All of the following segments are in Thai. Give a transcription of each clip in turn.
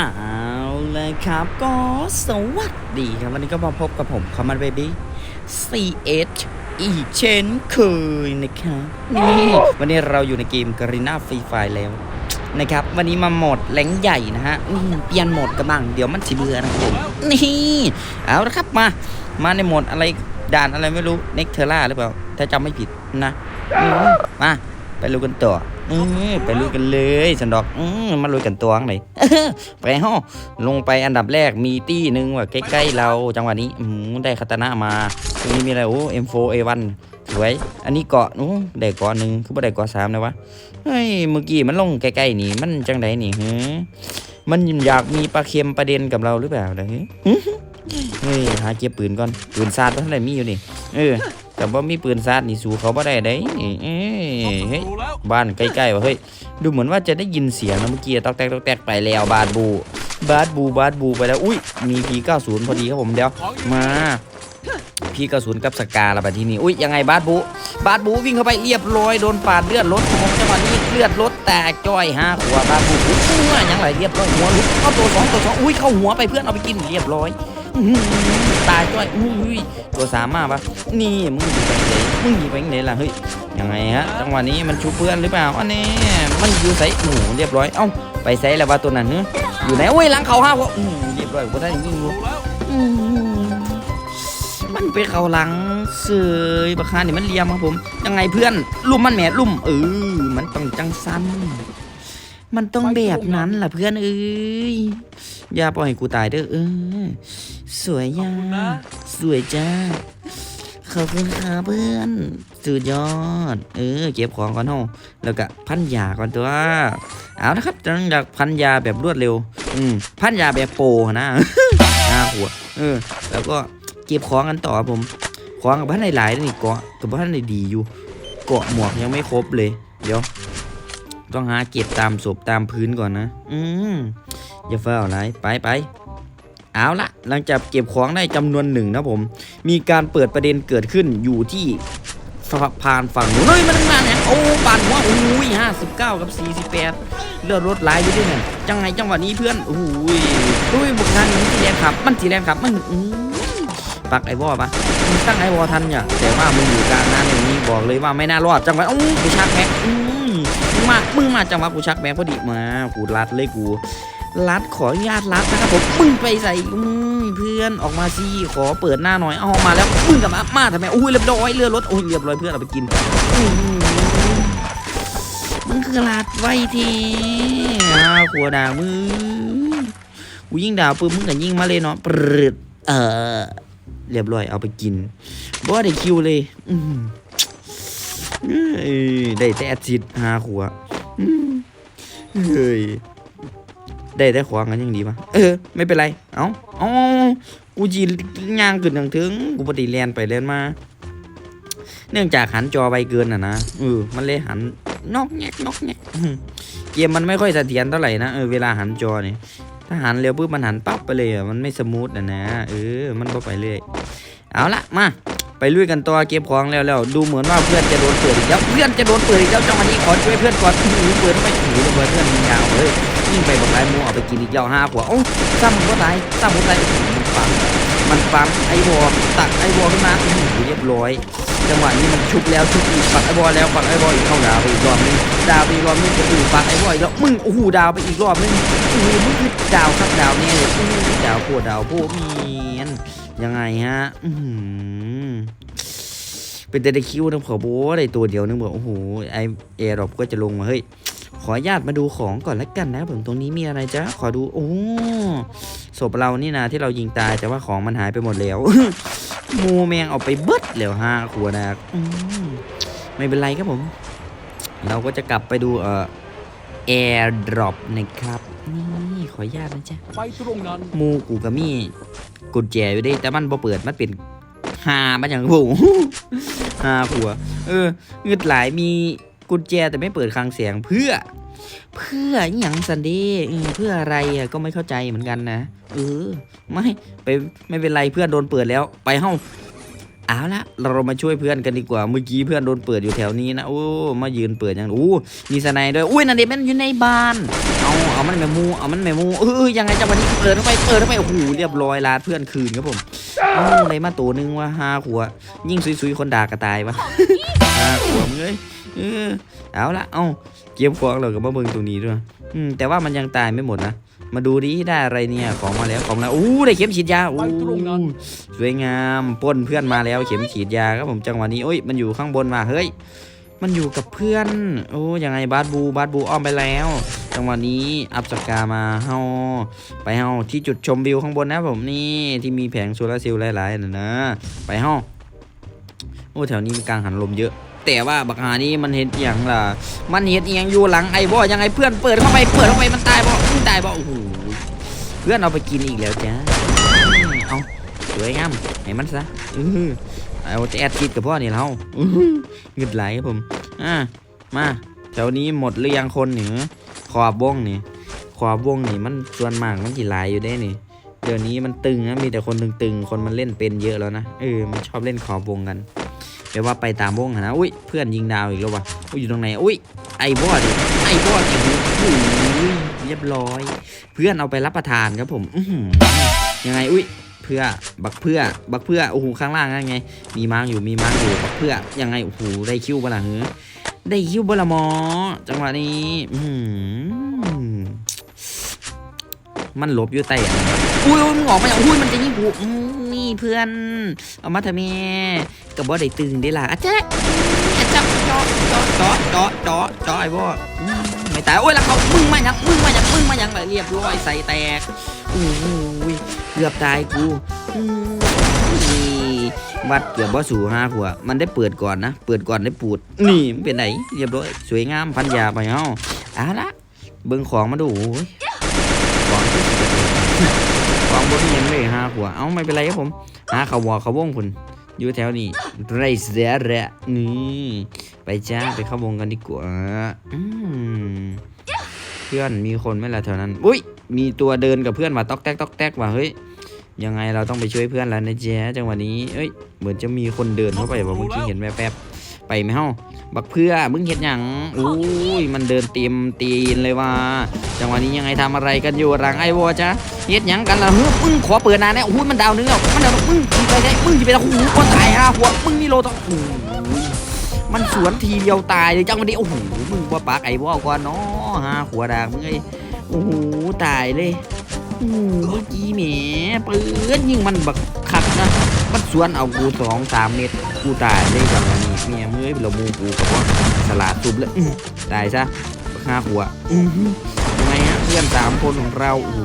เอาเลยครับก็สวัสดีครับวันนี้ก็มาพบกับผมคอมมานเบบี้ CH อีกเช่นเคยนะครับนี่วันนี้เราอยู่ในเกมกรีนาฟรีไฟแล้วนะครับ วันนี้มาโหมดแหลงใหญ่นะฮะนี่เปลี่ยนโหมดกันบ้างเดี๋ยวมันสิเบื่อนะครับผมนี่เอาละครับมา มาในโหมดอะไรด่านอะไรไม่รู้เน็กเทอร่าหรือเปล่าถ้าจำไม่ผิดนะอืมมาไปรู้กันต่อ อืมไปรู้กันเลยสันดอกอืมมาลุยกันตัวข้างไหนไปห้อลงไปอันดับแรกมีตี้หนึ่งว่าใกล้ๆเราจังหวะนี้อืมได้คาตานะมาตรงนี้มีอะไรโอ้ M4 A1 สวย อันนี้เกาะนู้ได้เกาะหนึ่งคือบ่ได้เกาะสามนะวะเฮ้ยเมื่อกี้มันลงใกล้ๆนี่มันจังไดนี่ฮะมันอยากมีปลาเค็มประเด็นกับเราหรือเปล่าเด้อเฮ้ยหาเก็บปืนก่อนปืนซาดเท่าไหร่มีอยู่นี่เออ แต่ว่ามีปืนซาดนี่สู้เขาบ่ได้เด้นี่เอ้ยเฮ้ยรู้แล้วบ้านใกล้ๆว่ะเฮ้ยดูเหมือนว่าจะได้ยินเสียงนะเมื่อกี้ตอกแตกตอกแตกไปแล้วบาดบูบาดบูบาดบูไปแล้วอุ้ยมีพี90พอดีครับผมเดี๋ยวมาพี90กับสกาละบัดทีนี้อุ้ยยังไงบาดบูบาดบูวิ่งเข้าไปเรียบร้อยโดนปาดเลือดรถของจังหวะนี้เลือดรถแตกจ้อยห้าหัวบาดบูอุ้ยยังไรเรียบร้อยหัวลุกเข้าตัวสองตัวสองอุ้ยเข้าหัวไปเพื่อนเอาไปกินเรียบร้อยอื้อหือ ตายจ้อยอุ้ยตัวสามมาปะนี่มึงอยู่ไปไหนมึงอยู่ไปไหนล่ะเฮ้ยยังไงฮะจังหวะนี้มันชูเพื่อนหรือเปล่าอันนี้มันอยู่ใส่หนูเรียบร้อยเอ้าไปใส่แล้วว่าตัวนั้นเนอะอยู่ไหนโอ้ยหลังเขาห้าวอืมเรียบร้อยกูได้ยิงรู้มันไปเขาหลังเสยบักคานี่มันเลียมครับผมยังไงเพื่อนลุ่มมันแหมลุ่มเออมันต้องจังสั้น มันต้องแบบนั้นล่ะเพื่อนเอ้ย อย่าปล่อยให้กูตายเด้อเออ สวยย่าสวยจ้า ขอบคุณครับเพื่อนสุดยอด เออ เก็บของก่อนเฮาแล้วก็พันยาก่อนตัว เอานะครับจังจากพันยาแบบรวดเร็ว อืม พันยาแบบโปรนะห้าหัว เออ แล้วก็เก็บของกันต่อครับผม ของกับพันในหลายๆนี่เกาะกับพันในดีอยู่ เกาะหมวกยังไม่ครบเลย เดี๋ยว ต้องหาเก็บตามศพตามพื้นก่อนนะ อืมอย่าเฝ้าอะไรไปไปเอาละหลังจากเก็บของได้จำนวนหนึ่งนะผม มีการเปิดประเด็นเกิดขึ้นอยู่ที่สะพานฝั่งนู้นเฮ้ยมันมาเนี่ยโอ้ปั่นว่าอุ้ยห้าสิบเก้ากับสี่สิบแปดเลือดรถไหลอยู่ด้วยเนี่ยจังไงจังหวะนี้เพื่อนโอ้ยอุ้ยบุกทางนี้สีแดงขับ มันสีแดงขับมันอืมปักไอ้วอปะมึงตั้งไอ้วอทันเนี่ยแต่ว่ามึงอยู่กลางนั้นอย่างนี้บอกเลยว่าไม่น่ารอดจังหวะโอ้ยกูชักแม็ก มึงมามึงมาจังหวะกูชักแม็กพอดีมากูรัดเลยกูรัดขออนุญาตรัดนะครับผมมึงไปใส่เพื่อนออกมาสิขอเปิดหน้าหน่อยเอามาแล้วมึงกลับมามาทำไมอุ้ยเรียบร้อยเรือรถโอ้ยเรียบร้อยเพื่อนเอาไปกินมึงคือรัดไว้ทีอ้าวขัวด่ามึงกูยิ่งด่าปืนมึงก็ยิ่งมาเลยเนาะปรึดเออเรียบร้อยเอาไปกินบ่ได้คิวเลย อื เอ้ยได้แต่แอดซิดหาขัวเฮ้ยได้ได้ขวางกันยังดีปะเออ ไม่เป็นไร เอ้าเอ้ากูจีย่างขึ้นทางถึง กูปฏิเรียนไปเรียนมา เนื่องจากหันจอไปเกินอะนะเออมันเลยหันนอกแงกนอกแงกเกมมันไม่ค่อยเสถียรเท่าไหร่นะเออเวลาหันจอเนี่ยถ้าหันเร็วปุ๊บมันหันปั๊บไปเลยอะมันไม่สมูทอะนะเออมันก็ไปเรื่อยเอาละมา ไปลุยกันต่อเก็บของแล้วแล้วดูเหมือนว่าเพื่อนจะโดนเปิดอีกแล้วเพื่อนจะโดนเปิดอีกแล้วจังหวะนี้ขอช่วยเพื่อนก่อนหือเปิดไม่ถือระเบิดเพื่อนมันยาวเลยยิ่งไปบอกไรมูเอาไปกินอีกแล้วห้าขวโอ้ซ้ำมันก็ตายซ้ำมันตายมันปังมันปังไอ้บอตักไอ้บอขึ้นมาหือเรียบร้อยจังหวะนี้มันชุบแล้วชุบอีกปักไอ้บอแล้วปักไอ้บออีกเข้าดาวไปอีกรอบนึงดาวไปอีกรอบนึงจะอู้ปักไอ้บออีกแล้วมึงโอ้โหดาวไปอีกรอบนึงโอ้โหมึงคือดาวครับดาวเนี่ยเลยดาวโคตรดาวโพเมียนยังไงฮะอื เป็นแต่ได้คิวนะขอโบ้ได้ตัวเดียวนึงบอกโอ้โหไอเอรอบก็จะลงมาเฮ้ยขออนุญาตมาดูของก่อนแล้วกันนะผมตรงนี้มีอะไรจ๊ะขอดูโอ้ศพเรานี่นะที่เรายิงตายแต่ว่าของมันหายไปหมดแล้วหมูแมงเอาไปเบิดแล้วห้าขวดนะอืมไม่เป็นไรครับผม เราก็จะกลับไปดูเอ่อแอร์ดรอปนะครับนี่ขออนุญาตนะจ๊ะไปตรงนั้นหมูกูก็มีกุญแจอยู่เด้แต่มันบ่เปิดมันเป็น หามันอย่างโอ้โหาผัว เออเงืดหลายมีกุญแจแต่ไม่เปิดคลังเสียงเพื่อ เพื่ออย่างสันดย์เพื่ออะไรอะก็ไม่เข้าใจเหมือนกันนะเออไม่ไปไม่เป็นไรเพื่อนโดนเปิดแล้ว ไปห้องเอาละเรามาช่วยเพื่อนกันดีกว่าเมื่อกี้เพื่อนโดนเปิดอยู่แถวนี้นะโอ้มายืนเปิดอย่างโอ้มีสไนด์ด้วยอุ้ยนันเดมันอยู่ในบ้านเอาเอามันแมมูเอามันแมมูเออยังไงจังหวะนี้เปิดเข้าไปเปิดเข้าไปโอ้โหเรียบร้อยลาดเพื่อนคืนครับผม เอาอะไรมาตัวหนึงว่าห้าขวดยิ่งซุยๆคนด่ากระตายวะห้าขวบเอ้ยเออเอาละเอาเก็บของเรากับมาเบิ่งตรงนี้ด้วยอืมแต่ว่ามันยังตายไม่หมดนะมาดูดิได้อะไรเนี่ยของมาแล้วของแล้วอู้ได้เข็มฉีดยาอู้ไปตรงนั้นสวยงามปล้นเพื่อนมาแล้วเข็มฉีดยาครับผมจังหวะนี้โอ้ยมันอยู่ข้างบนมาเฮ้ยมันอยู่กับเพื่อน โอ้ยังไงบาสบูบาสบูอ้อมไปแล้ว จังหวะนี้อัพสกามาเฮาไปเฮาที่จุดชมวิวข้างบนนะผมนี่ที่มีแผงโซลาร์เซลล์หลายๆนะนะไปเฮาโอ้แถวนี้มีกลางหันลมเยอะ แต่ว่าบักหานี่มันเห็นอย่างล่ะ มันเห็นอย่างอยู่หลังไอ้บ่ยังไงเพื่อนเปิดเข้าไปเปิดเข้าไปมันตายบ่ตายบ่โอ้โหเพื่อนเอาไปกินอีกแล้วจ้าเอาสวยงามให้มันซะเอาจะแอดคิดกับพ่อนี่เราอื้อเงึดไหลครับผมอะมาแถวนี้หมดหรือยังคนหนี่ ขอบวงนี่ขอบวงนี่มันส่วนมากมันกี่ลายอยู่ได้นี่เดี๋ยวนี้มันตึงนะมีแต่คนตึงๆคนมันเล่นเป็นเยอะแล้วนะเออมันชอบเล่นขอบวงกันแปลว่าไปตามวงนะอุ้ยเพื่อนยิงดาวอีกแล้ววะอุ้ยอยู่ตรงไหนอุ้ยไอ้บอดไอ้บอดอีกโอ้ยเรียบร้อย เพื่อนเอาไปรับประทานครับผมยังไงอุ้ยเพื่อบักเพื่อบักเพื่อโอ้โหข้างล่างนั่นไง มีม้างอยู่มีม้างอยู่บักเพื่อยังไงโอ้โหได้คิวบ้าล่ะเฮ้ ได้คิวบละหมอ จังหวะนี้มันหลบอยู่ใต้อุ้ยมึงออกมาอย่างอุ้ยมันจะยิงกูนี่เพื่อน เอามาเถอะแม่กับบ่ได้ตึงได้ล่ะอาจารย์อาจารย์จอจอจอจอจอจอไอ้บอืมไม่ตายโอ้ยแล้วเขามึงมาอยังมึงมาอยังมึงมาอยังแบบเรียบร้อยใส่แตกโอ้ยเกือบตายกูอืม วัดเกือบบ่สู่ห้าหัว มันได้เปิดก่อนนะ เปิดก่อนได้ปูด นี่มันเป็นไหน เรียบร้อย สวยงามพันยาไปเฮาเอาละเบิ่งของมาดูโอ้ยของบเอ็ดของบนยังเลยห้าหัว เอาไม่เป็นไรครับผม หาเขาวอเขาวงคุณอยู่แถวนี้ไรเสียแหละนี่ไปจ้าไปเข้าวงกันดีกว่าเพื่อนมีคนไหมล่ะแถวนั้น อุ้ยมีตัวเดินกับเพื่อนมาตอกแตกตอกแตกว่ะเฮ้ย ยังไงเราต้องไปช่วยเพื่อนแล้วนะเจ๊จังหวะนี้เอ้ยเหมือนจะมีคนเดินเข้าไปว่าเมื่อกี้เห็นแวบๆไปไหมเฮ้าบักเพื่อมึงเห็นอย่างอุ้ยมันเดินเต็มตีนเลยว่า จังหวะนี้ยังไงทำอะไรกันอยู่รังไอวอจ้ะเฮ็ดหยังกันล่ะเฮ้ยมึงขอเปิดนานแน่โอ้ยมันดาวนึงแล้วมันดาวมึงยิงไปได้มึงยิงไปแล้วโอ้โหคนตายฮะหัวมึงมีโลต้องโอ้โหมันสวนทีเดียวตายเลยจังหวะนี้โอ้โหมึงว่าปากไอวอก่อนเนาะฮะหัวดากมึงไอ้โอ้โหตายเลย โอ้โหเมื่อกี้แหมปืนยิงมันบักคักนะมันสวนเอากูสองสามเม็ดกูตายเลยจังหวะนี้เมียมึงเอ้ยเรามูกูกับว่าสลัดตุบเลยอื้อตายซะบักห้าหัวอื้อหือยังไงฮะเพื่อนสามคนของเราโอ้โห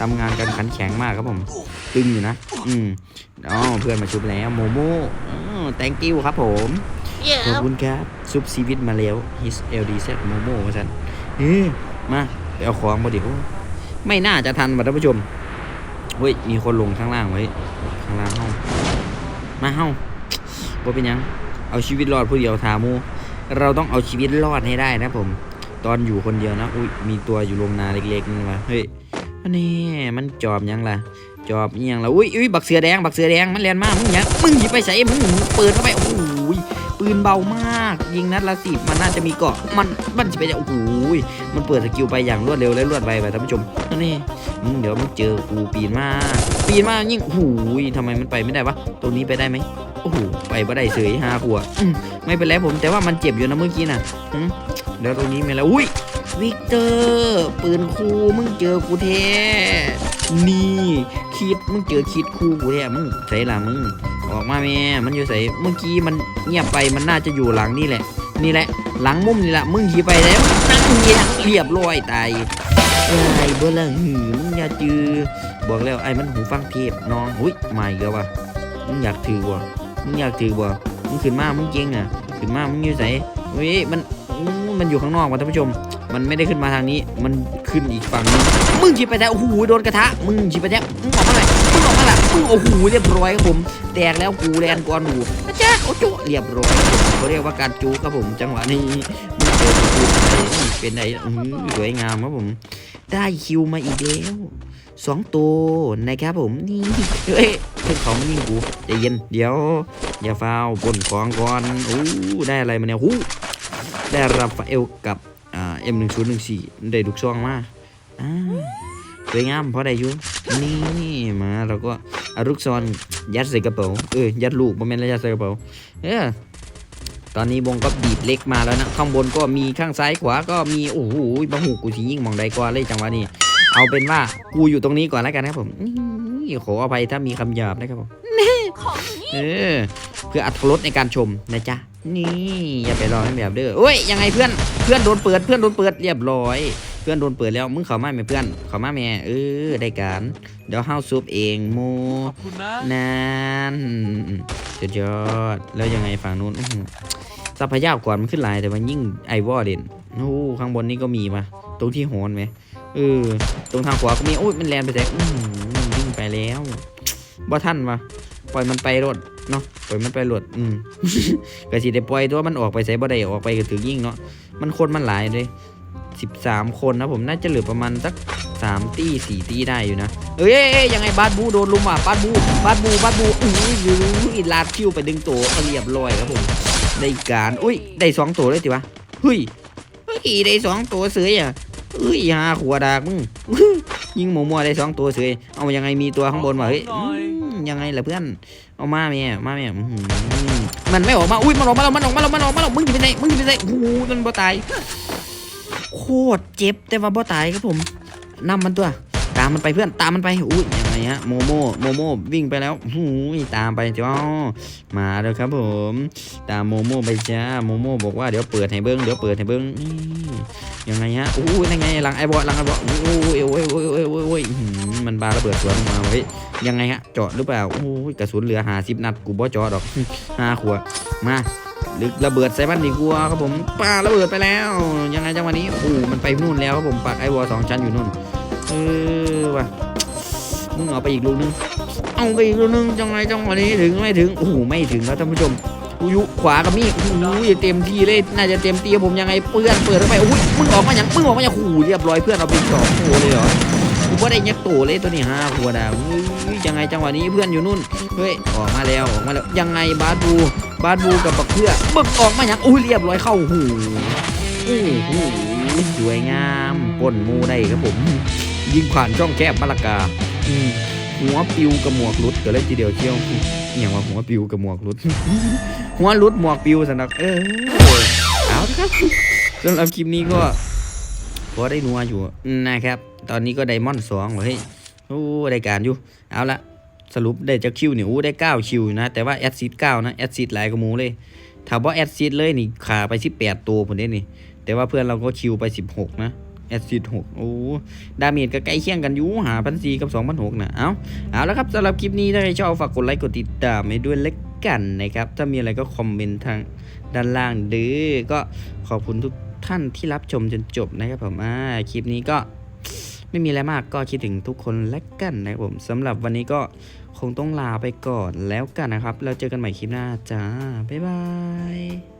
ทำงานกันขันแข็งมากครับผม ตึงอยู่นะ อืมอ๋อเพื่อนมาชุบแล้วโมโม่แตงกิ้วครับผมขอบคุณครับซุปซีวิตมาแล้ว his ld z โมโม่มาสันเฮ้ยมาไปเอาของมาดิโอ้ ไม่น่าจะทันว่ะท่านผู้ชมเฮ้ยมีคนลงข้างล่างไว้ข้างล่างห้องมาห้องว่าเป็นยังเอาชีวิตรอดผู้เดียวทามูเราต้องเอาชีวิตรอดให้ได้นะผม ตอนอยู่คนเดียวนะอุ้ยมีตัวอยู่โรงนาเล็กๆนี่วะเฮ้ยอันนี้มันจอบยังล่ะจอบยังล่ะอุ้ยอุ้ยบักเสือแดงบักเสือแดงมันเรียนมากมึงยังมึงหยิบไปใส่มึงเปิดเข้าไปโอ้ ปืนเบามาก ยิงนัดละสิบมันน่าจะมีเกาะมันมันจะไปโอ้โหยมันเปิดสกิลไปอย่างรวดเร็วและรวดไวไปท่านผู้ชมนนี้มึงเดี๋ยวมึงเจอกูปีนมาก ปีนมากยิ่งโอ้โหยทำไมมันไปไม่ได้วะตรงนี้ไปได้ไหมโอ้โหไปบ่ได้เสยห้าขวบไม่เป็นไรผมแต่ว่ามันเจ็บอยู่นะเมื่อกี้น่ะอืมเดี๋ยวตรงนี้มีอะไรอุ้ยวิกเตอร์ปืนคูมึงเจอกูแท้นี่คิดมึงเจอคิดคูกูแท้มึงใส่ละมึง ออกมาแม่มันอยู่ใส่เมื่อกี้มันเงียบไปมันน่าจะอยู่หลังนี่แหละ นี่แหละ หลังมุมนี่แหละมึงขี่ไปแล้วนั่งเงียเรียบร้อยตายไอ้เบอร์ละหืมึงอย่าจือบอกแล้วไอ้มันหูฟังเทพน้องหุ้ยใหม่เกลือวะมึงอยากถือวะมึงอยากถือวะมึงขึ้นมามึงเก่งอะขึ้นมามึงอยู่ใส่เฮ้ยมันมันอยู่ข้างนอกว่ะท่านผู้ชม มันไม่ได้ขึ้นมาทางนี้ มันขึ้นอีกฝั่งนึงมึงจีบไปแล้วโอ้โหโดนกระทะ มึงจีบไปแล้วมึงออกมาเลยมึงออกมาละ โอ้โหเรียบร้อยครับผม แตกแล้วกูแลนก่อนหนูอาจารย์โอ้โจเรียบร้อยเขาเรียกว่าการจูครับผม จังหวะนี้มึงเจอกูเป็นไงอื้อหือสวยงามครับผม ได้คิวมาอีกแล้วสองตัวนะครับผมนี่เฮ้ยเพื่อนของยิงกูใจเย็นเดี๋ยว อย่าฟาวบนของก่อนโอ้ได้อะไรมาเนี่ยหูได้รับฟาเอลกับอ่า M1014 ได้ลูกซองมาอ่า สวยงามเพราะได้อยู่นี่มาเราก็เอาลูกซอนยัดใส่กระเป๋าเออยัดลูกบ่แม่นแล้วยัดใส่กระเป๋าเออตอนนี้วงก็บีบเล็กมาแล้วนะข้างบนก็มีข้างซ้ายขวาก็มีโอ้โหบะหูกูสิยิ่งมองใดกว่าเลยจังหวะนี้เอาเป็นว่ากูอยู่ตรงนี้ก่อนแล้วกันนะครับผมนี่ขออภัยถ้ามีคำหยาบนะครับผมของอยู่นี่เออเพื่ออัตรสในการชมนะจ๊ะนี่อย่าไปรอให้แบบเด้อเอ้ยยังไงเพื่อนเพื่อนโดนเปิดเพื่อนโดนเปิดเรียบร้อย เพื่อนโดนเปิดแล้วมึงเข้ามาไหมเพื่อนเข้ามาแม่เออได้การเดี๋ยวเฮาซุปเองโมขอบคุณนะนั่นสุดยอดแล้วยังไงฝั่งนู้นอื้อหือทรัพยากรมันขึ้นหลายแต่มันยิ่งไอวอเด่นโอ้ข้างบนนี่ก็มีมาตรงที่โหนไหมเออตรงทางขวาก็มีโอ้ยมันแลนไปแต่อื้อหือมันวิ่งไปแล้วบ่ท่านวะปล่อยมันไปรถเนาะปล่อยมันไปรถอืมก็สิได้ปล่อยตัวมันออกไปใส่บ่ได้ออกไปก็ถือยิ่งเนาะมันคนมันหลายเลย สิบสามคนนะผมน่าจะเหลือประมาณสักสามตีสี่ตีได้อยู่นะ เอ้ยยังไงบาสบูโดนลุมอะบาสบูบาสบูบาสบูอุ้ยอุ้ยลาดคิวไปดึงตัวเรียบร้อยครับผมได้การอุ้ยได้สองตัวเลยติวะเฮ้ยเฮ้ยได้สองตัวเสือยอะเฮ้ยหาขวดากมึงยิงหมูมัวได้สองตัวเสือยเอายังไงมีตัวข้างบนวะเฮ้ยยังไงล่ะเพื่อนเอามาแม่มาแม่อื้อหือมันไม่ออกมาอุ้ยมันออกมาแล้วมันออกมาแล้วมันออกมาแล้วมึงจะไปไหนมึงจะไปไหนโอ้โหมันบ่ตาย ตรเจ็บแต่ว่าบ่ตายครับผมนำมันตัว ตามมันไปเพื่อนตามมันไปอุ้ยยังไงฮะโมโมโมโมวิ่งไปแล้วหูยตามไปจ้ามาแล้วครับผม ตามโมโมไปจ้าโมโมบอกว่าเดี๋ยวเปิดให้เบิ้งเดี๋ยวเปิดให้เบิ้งยังไงฮะอู้ยยังไงหลังไอ้บอหลังไอ้บอโอ้ยโอ้ยโอ้ยโอ้ยโอ้ยโอ้ยอื้อหือมันบาระเบิดสวนออกมาเฮ้ยยังไงฮะเจาะหรือเปล่าโอ้ยกระสุนเหลือหาสิบนัดกูบ่เจาะดอกห้าขวดมา ลึกระเบิดใส่บ้านดีกว่าครับผมปาระเบิดไปแล้ว ยังไงจังหวะนี้โอ้มันไปนู่นแล้วครับผมปักไอวอลสองชั้นอยู่นู่นเออว่ะมึงเอาไปอีกลูกนึงเอาไปอีกลูกนึงจังไรจังหวะนี้ถึงไม่ถึงโอ้โหไม่ถึงแล้วท่านผู้ชมอุยุขวากับมีดโอ้โหเต็มที่เลยน่าจะเต็มที่ผมยังไงเปื้อนเปิดเข้าไปอุ้ยมึงออกมาอย่างมึงออกมาอย่างขู่เรียบร้อยเพื่อนเอาไปสองโอ้เลยเหรอ กูว่าได้ยักโตเลยตัวนี้ห้าหัวดาวยังไงจังหวะนี้เพื่อนอยู่นู่นเฮ้ยออกมาแล้วออกมาแล้วยังไงบาสบูบาสบูกับบักเพื่อบึกออกมาอย่างอุ้ยเรียบร้อยเข้าหูโอ้โหสวยงามปนมูได้ครับผม ยิงผ่านช่องแคบมะละกาอืหัวปิวกับหมวกหลุดก็เลยทีเดียวเที่ยวอหย่างว่าหัวปิวกับหมวกหลุด หัวหลุดหมวกปิวสนักเออเอาครับสำหรับคลิปนี้ก็พอได้นัวอยู่นะครับ ตอนนี้ก็ไดมอนด์สองเฮ้ยโอ้ได้การอยู่ เอาละสรุปได้จากคิวเนี่ยโอ้ได้เก้าคิวนะ แต่ว่าแอดซีดเก้านะแอดซีดหลายกว่าหมูเลยถ้าว่าแอดซีดเลยนี่ขาไปสิบแปดตัวผมเด้นี่ แต่ว่าเพื่อนเราก็คิวไปสิบหกนะแอดซิดหกโอ้ดาเมจก็ใกล้เคียงกันอยู่หาพันสี่กับสองพันหกนะเอาเอาแล้วครับสำหรับคลิปนี้ถ้าใครชอบฝากกดไลค์กดติดตามให้ด้วยเล็กกันนะครับ ถ้ามีอะไรก็คอมเมนต์ทางด้านล่างเด้อก็ขอบคุณทุกท่านที่รับชมจนจบนะครับผมอ่าคลิปนี้ก็ ไม่มีอะไรมากก็คิดถึงทุกคนและกันนะครับผมสำหรับวันนี้ก็คงต้องลาไปก่อนแล้วกันนะครับแล้วเจอกันใหม่คลิปหน้าจ้าบ๊ายบาย